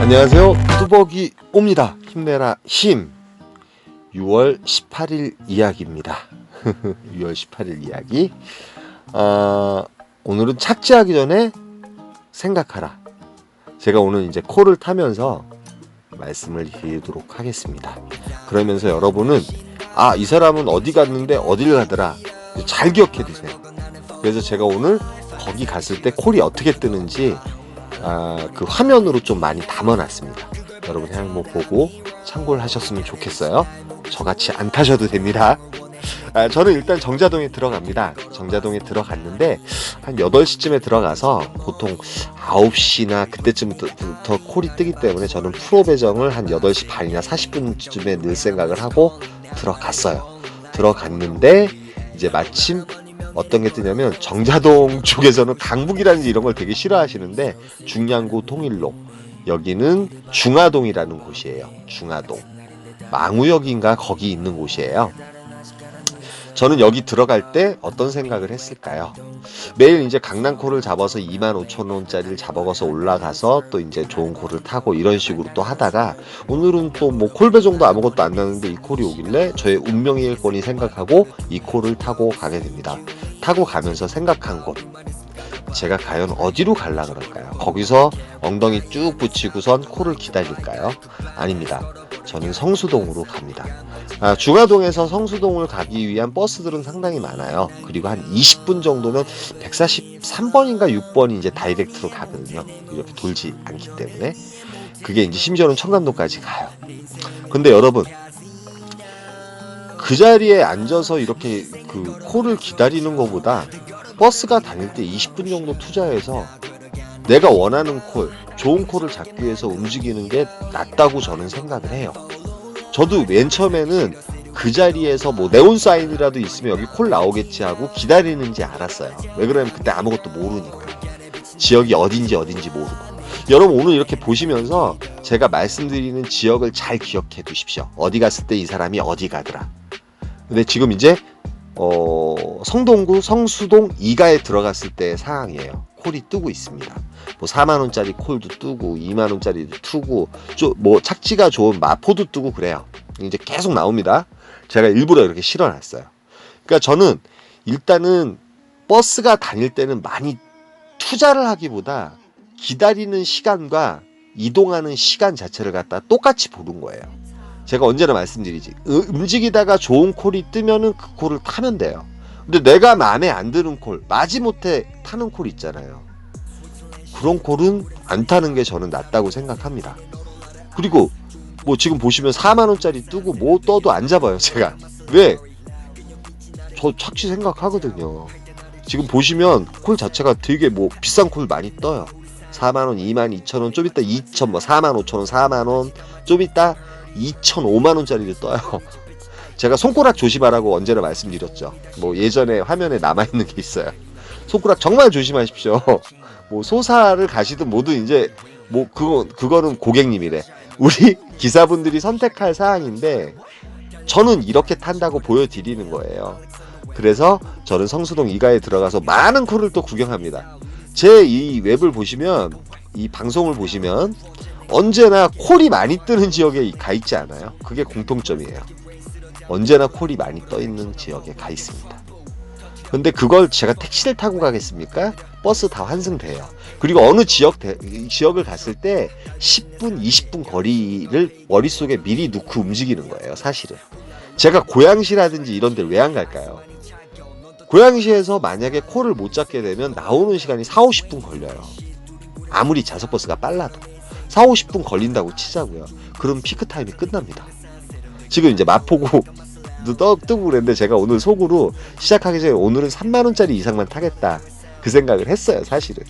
안녕하세요. 뚜벅이 옵니다. 힘내라 힘. 6월 18일 이야기입니다. 6월 18일 이야기. 아, 오늘은 착지하기 전에 생각하라. 제가 오늘 이제 코를 타면서 말씀을 드리도록 하겠습니다. 그러면서 여러분은 아, 이 사람은 어디 갔는데 어딜 가더라. 잘 기억해 두세요. 그래서 제가 오늘 거기 갔을 때 콜이 어떻게 뜨는지 아, 그 화면으로 좀 많이 담아놨습니다. 여러분 한번 보고 참고를 하셨으면 좋겠어요. 저같이 안 타셔도 됩니다. 아, 저는 일단 정자동에 들어갑니다. 정자동에 들어갔는데 한 8시쯤에 들어가서 보통 9시나 그때쯤부터 콜이 뜨기 때문에 저는 프로 배정을 한 8시 반이나 40분쯤에 늘 생각을 하고 들어갔어요. 들어갔는데 이제 마침 어떤 게 뜨냐면 정자동 쪽에서는 강북이라든지 이런 걸 되게 싫어하시는데 중량구 통일로 여기는 중화동이라는 곳이에요. 중화동 망우역인가 거기 있는 곳이에요. 저는 여기 들어갈 때 어떤 생각을 했을까요? 매일 이제 강남콜을 잡아서 2만 5천 원짜리를 잡아서 올라가서 또 이제 좋은 콜을 타고 이런 식으로 또 하다가 오늘은 또 뭐 콜배 정도 아무것도 안 나는데 이 콜이 오길래 저의 운명일 거니 생각하고 이 콜을 타고 가게 됩니다. 타고 가면서 생각한 곳. 제가 과연 어디로 갈라 그럴까요? 거기서 엉덩이 쭉 붙이고선 콜을 기다릴까요? 아닙니다. 저는 성수동으로 갑니다. 아, 중화동에서 성수동을 가기 위한 버스들은 상당히 많아요. 그리고 한 20분 정도면 143번인가 6번이 이제 다이렉트로 가거든요. 이렇게 돌지 않기 때문에. 그게 이제 심지어는 청담동까지 가요. 근데 여러분, 그 자리에 앉아서 이렇게 그 콜을 기다리는 것보다 버스가 다닐 때 20분 정도 투자해서 내가 원하는 콜, 좋은 콜을 잡기 위해서 움직이는 게 낫다고 저는 생각을 해요. 저도 맨 처음에는 그 자리에서 뭐 네온 사인이라도 있으면 여기 콜 나오겠지 하고 기다리는지 알았어요. 왜 그러냐면 그때 아무것도 모르니까. 지역이 어딘지 어딘지 모르고. 여러분 오늘 이렇게 보시면서 제가 말씀드리는 지역을 잘 기억해 두십시오. 어디 갔을 때 이 사람이 어디 가더라. 근데 지금 이제 어, 성동구 성수동 2가에 들어갔을 때 상황이에요. 콜이 뜨고 있습니다. 뭐 4만 원짜리 콜도 뜨고 2만 원짜리도 뜨고 좀뭐 착지가 좋은 마포도 뜨고 그래요. 이제 계속 나옵니다. 제가 일부러 이렇게 실어놨어요. 그러니까 저는 일단은 버스가 다닐 때는 많이 투자를 하기보다 기다리는 시간과 이동하는 시간 자체를 갖다 똑같이 보는 거예요. 제가 언제나 말씀드리지. 으- 움직이다가 좋은 콜이 뜨면은 그 콜을 타면 돼요. 근데 내가 마음에 안 드는 콜, 마지못해 타는 콜 있잖아요. 그런 콜은 안 타는 게 저는 낫다고 생각합니다. 그리고 뭐 지금 보시면 4만 원짜리 뜨고 뭐 떠도 안 잡아요, 제가. 왜? 저 착취 생각하거든요. 지금 보시면 콜 자체가 되게 뭐 비싼 콜 많이 떠요. 4만 원, 2만 2천 원, 좀 이따 2천 뭐 4만 5천 원, 4만 원, 좀 이따 2천 5만 원짜리를 떠요. 제가 손가락 조심하라고 언제나 말씀드렸죠. 뭐 예전에 화면에 남아 있는 게 있어요. 손가락 정말 조심하십시오. 뭐 소사를 가시든 뭐든 이제 뭐 그거 그거는 고객님이래. 우리 기사분들이 선택할 사항인데 저는 이렇게 탄다고 보여드리는 거예요. 그래서 저는 성수동 이가에 들어가서 많은 콜을 또 구경합니다. 제 이 웹을 보시면 이 방송을 보시면 언제나 콜이 많이 뜨는 지역에 가 있지 않아요. 그게 공통점이에요. 언제나 콜이 많이 떠 있는 지역에 가 있습니다. 근데 그걸 제가 택시를 타고 가겠습니까? 버스 다 환승돼요. 그리고 어느 지역 대- 지역을 갔을 때 10분, 20분 거리를 머릿속에 미리 놓고 움직이는 거예요, 사실은. 제가 고양시라든지 이런 데를 왜 안 갈까요? 고양시에서 만약에 콜을 못 잡게 되면 나오는 시간이 4, 50분 걸려요. 아무리 자석버스가 빨라도. 4, 50분 걸린다고 치자고요. 그럼 피크 타임이 끝납니다. 지금 이제 마포구 떠 뜨고 그랬는데 제가 오늘 속으로 시작하기 전에 오늘은 3만 원짜리 이상만 타겠다 그 생각을 했어요 사실은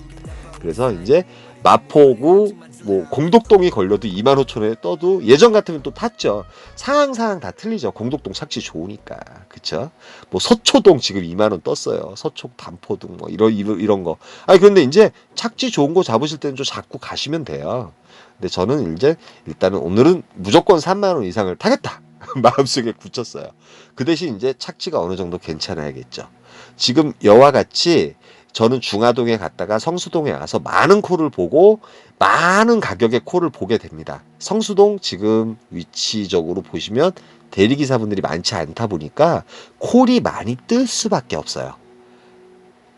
그래서 이제 마포구 뭐 공덕동이 걸려도 2만 5천 원에 떠도 예전 같으면 또 탔죠. 상황 상황 다 틀리죠. 공덕동 착지 좋으니까. 그쵸? 뭐 서초동 지금 2만 원 떴어요. 서초 반포동 뭐 이런 이런 이런 거. 아니 그런데 이제 착지 좋은 거 잡으실 때는 좀 잡고 가시면 돼요. 근데 저는 이제 일단은 오늘은 무조건 3만 원 이상을 타겠다. 마음속에 굳혔어요. 그 대신 이제 착지가 어느 정도 괜찮아야겠죠. 지금 여와 같이 저는 중화동에 갔다가 성수동에 와서 많은 콜을 보고 많은 가격의 콜을 보게 됩니다. 성수동 지금 위치적으로 보시면 대리기사분들이 많지 않다 보니까 콜이 많이 뜰 수밖에 없어요.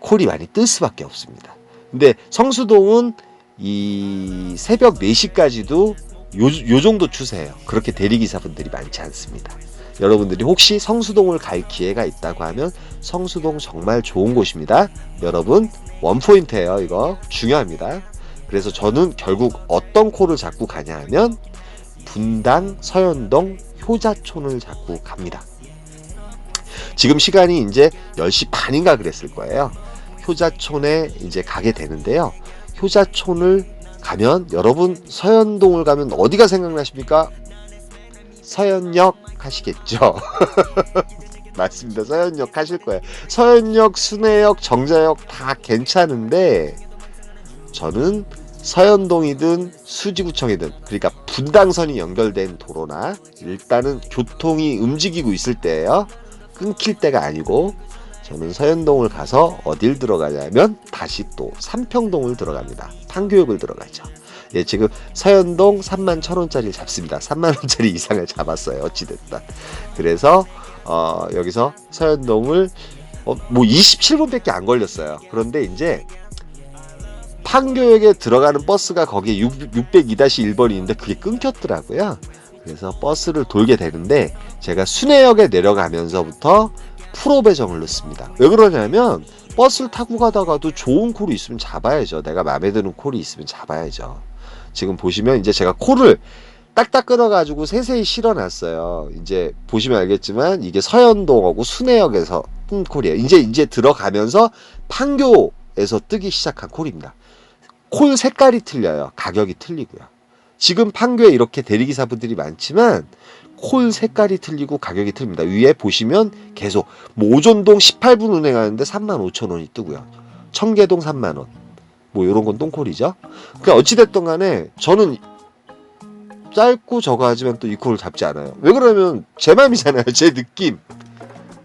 콜이 많이 뜰 수밖에 없습니다. 근데 성수동은 이 새벽 4시까지도 요, 요 정도 추세예요. 그렇게 대리기사분들이 많지 않습니다. 여러분들이 혹시 성수동을 갈 기회가 있다고 하면 성수동 정말 좋은 곳입니다. 여러분 원포인트예요. 이거 중요합니다. 그래서 저는 결국 어떤 코를 잡고 가냐 하면 분당, 서현동, 효자촌을 잡고 갑니다. 지금 시간이 이제 10시 반인가 그랬을 거예요. 효자촌에 이제 가게 되는데요. 효자촌을 가면 여러분 서현동을 가면 어디가 생각나십니까? 서현역 하시겠죠. 맞습니다. 서현역 하실 거예요. 서현역, 순회역, 정자역 다 괜찮은데 저는 서현동이든 수지구청이든 그러니까 분당선이 연결된 도로나 일단은 교통이 움직이고 있을 때예요. 끊길 때가 아니고 저는 서현동을 가서 어딜 들어가냐면 다시 또 삼평동을 들어갑니다. 판교역을 들어가죠. 예, 지금 서현동 3만 천 원짜리를 잡습니다. 3만 원짜리 이상을 잡았어요. 어찌됐든. 그래서 어, 여기서 서현동을 어, 뭐 27분밖에 안 걸렸어요. 그런데 이제 판교역에 들어가는 버스가 거기에 602-1번이 있는데 그게 끊겼더라고요. 그래서 버스를 돌게 되는데 제가 순회역에 내려가면서부터 프로 배정을 넣습니다. 왜 그러냐면 버스를 타고 가다가도 좋은 콜이 있으면 잡아야죠. 내가 마음에 드는 콜이 있으면 잡아야죠. 지금 보시면 이제 제가 콜을 딱딱 끊어가지고 세세히 실어놨어요. 이제 보시면 알겠지만 이게 서현동하고 순회역에서 뜬 콜이에요. 이제 이제 들어가면서 판교에서 뜨기 시작한 콜입니다. 콜 색깔이 틀려요. 가격이 틀리고요. 지금 판교에 이렇게 대리기사분들이 많지만 콜 색깔이 틀리고 가격이 틀립니다. 위에 보시면 계속 뭐 오존동 18분 운행하는데 3만 5천 원이 뜨고요. 청계동 3만 원. 뭐 이런 건 똥콜이죠. 그러니까 어찌됐든 간에 저는 짧고 저거 하지만 또 이 콜을 잡지 않아요. 왜 그러면 제 맘이잖아요. 제 느낌.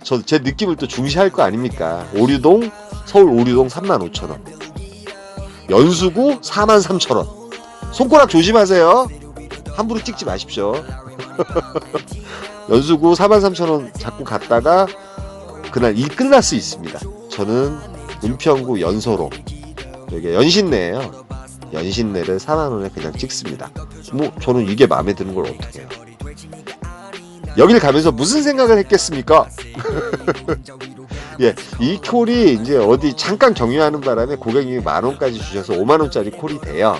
저 제 느낌을 또 중시할 거 아닙니까? 오류동 서울 오류동 3만 5천 원. 연수구 4만 3천 원. 손가락 조심하세요. 함부로 찍지 마십시오. 연수구 4만 3천 원 잡고 갔다가 그날 일 끝날 수 있습니다. 저는 은평구 연소로 여기 연신내예요. 연신내를 4만 원에 그냥 찍습니다. 뭐 저는 이게 마음에 드는 걸 어떻게 해요? 여길 가면서 무슨 생각을 했겠습니까? 예, 이 콜이 이제 어디 잠깐 경유하는 바람에 고객님이 만 원까지 주셔서 5만 원짜리 콜이 돼요.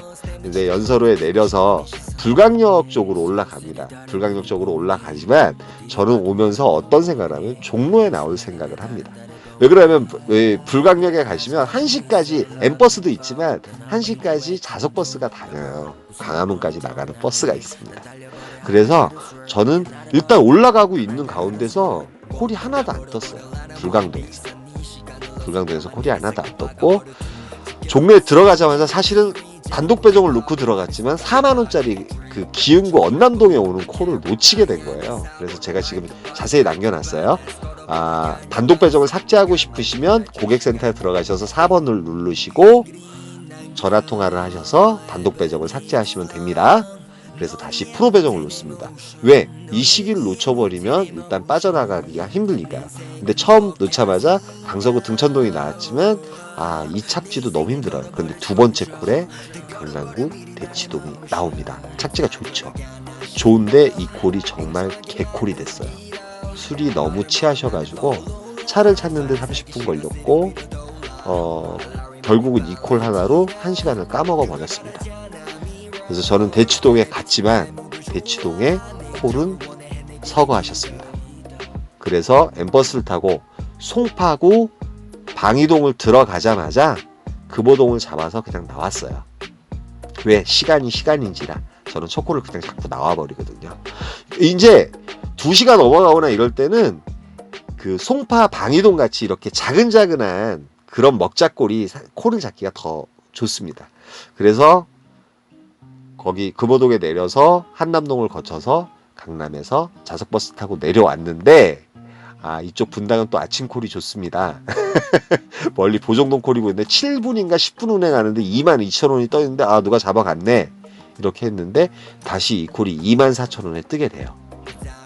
이제 연서로에 내려서 불강역 쪽으로 올라갑니다. 불강역 쪽으로 올라가지만 저는 오면서 어떤 생각을 하면 종로에 나올 생각을 합니다. 왜 그러냐면 왜 불강역에 가시면 1시까지 M버스도 있지만 1시까지 좌석버스가 다녀요. 광화문까지 나가는 버스가 있습니다. 그래서 저는 일단 올라가고 있는 가운데서 콜이 하나도 안 떴어요. 불강동에서. 불강동에서 콜이 하나도 안 떴고 종로에 들어가자마자 사실은 단독 배정을 놓고 들어갔지만 4만 원짜리 그 기흥구 언남동에 오는 콜을 놓치게 된 거예요. 그래서 제가 지금 자세히 남겨놨어요. 아, 단독 배정을 삭제하고 싶으시면 고객센터에 들어가셔서 4번을 누르시고 전화 통화를 하셔서 단독 배정을 삭제하시면 됩니다. 그래서 다시 프로 배정을 놓습니다. 왜? 이 시기를 놓쳐버리면 일단 빠져나가기가 힘드니까요. 근데 처음 놓자마자 강서구 등천동이 나왔지만 아, 이 착지도 너무 힘들어요. 그런데 두 번째 콜에 강남구 대치동이 나옵니다. 착지가 좋죠. 좋은데 이 콜이 정말 개콜이 됐어요. 술이 너무 취하셔가지고 차를 찾는데 30분 걸렸고 어, 결국은 이 콜 하나로 1시간을 까먹어 버렸습니다. 그래서 저는 대치동에 갔지만 대치동에 콜은 서거하셨습니다. 그래서 엠버스를 타고 송파구 방이동을 들어가자마자 금호동을 잡아서 그냥 나왔어요. 왜? 시간이 시간인지라 저는 초코를 그냥 자꾸 나와버리거든요. 이제 2시가 넘어가거나 이럴 때는 그 송파 방이동 같이 이렇게 자근자근한 그런 먹자골이 콜을 잡기가 더 좋습니다. 그래서 거기 금호동에 내려서 한남동을 거쳐서 강남에서 자석버스 타고 내려왔는데 아 이쪽 분당은 또 아침 콜이 좋습니다. 멀리 보정동 콜이 보이는데 7분인가 10분 운행하는데 2만 2천 원이 떠 있는데 아 누가 잡아갔네 이렇게 했는데 다시 이 콜이 2만 4천 원에 뜨게 돼요.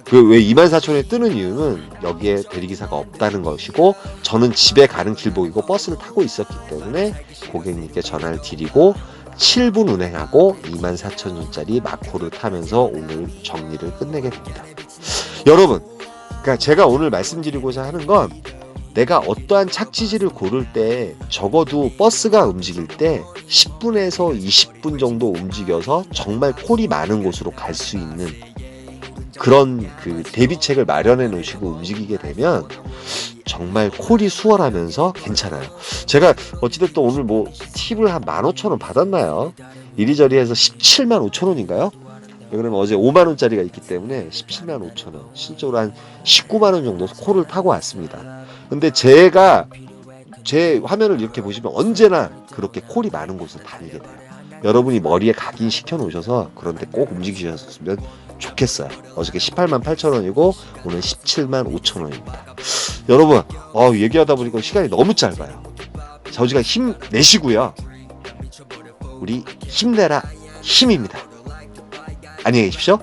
그왜 2만 4천 원에 뜨는 이유는 여기에 대리기사가 없다는 것이고 저는 집에 가는 길목이고 버스를 타고 있었기 때문에 고객님께 전화를 드리고 7분 운행하고 2만 4천 원짜리 마코를 타면서 오늘 정리를 끝내게 됩니다. 여러분, 그러니까 제가 오늘 말씀드리고자 하는 건 내가 어떠한 착지지를 고를 때 적어도 버스가 움직일 때 10분에서 20분 정도 움직여서 정말 콜이 많은 곳으로 갈 수 있는 그런 그 대비책을 마련해 놓으시고 움직이게 되면 정말 콜이 수월하면서 괜찮아요. 제가 어찌됐든 오늘 뭐 팁을 한 15,000원 받았나요? 이리저리 해서 17만 5천 원인가요? 그러면 어제 5만 원짜리가 있기 때문에 17만 5천 원, 실제로 한 19만 원 정도 콜을 타고 왔습니다. 근데 제가 제 화면을 이렇게 보시면 언제나 그렇게 콜이 많은 곳을 다니게 돼요. 여러분이 머리에 각인 시켜 놓으셔서 그런데 꼭 움직이셨으면 좋겠어요. 어저께 18만 8천 원이고 오늘 17만 5천 원입니다. 여러분, 어, 얘기하다 보니까 시간이 너무 짧아요. 저지가 힘 내시고요. 우리 힘내라 힘입니다. 안녕히 계십시오.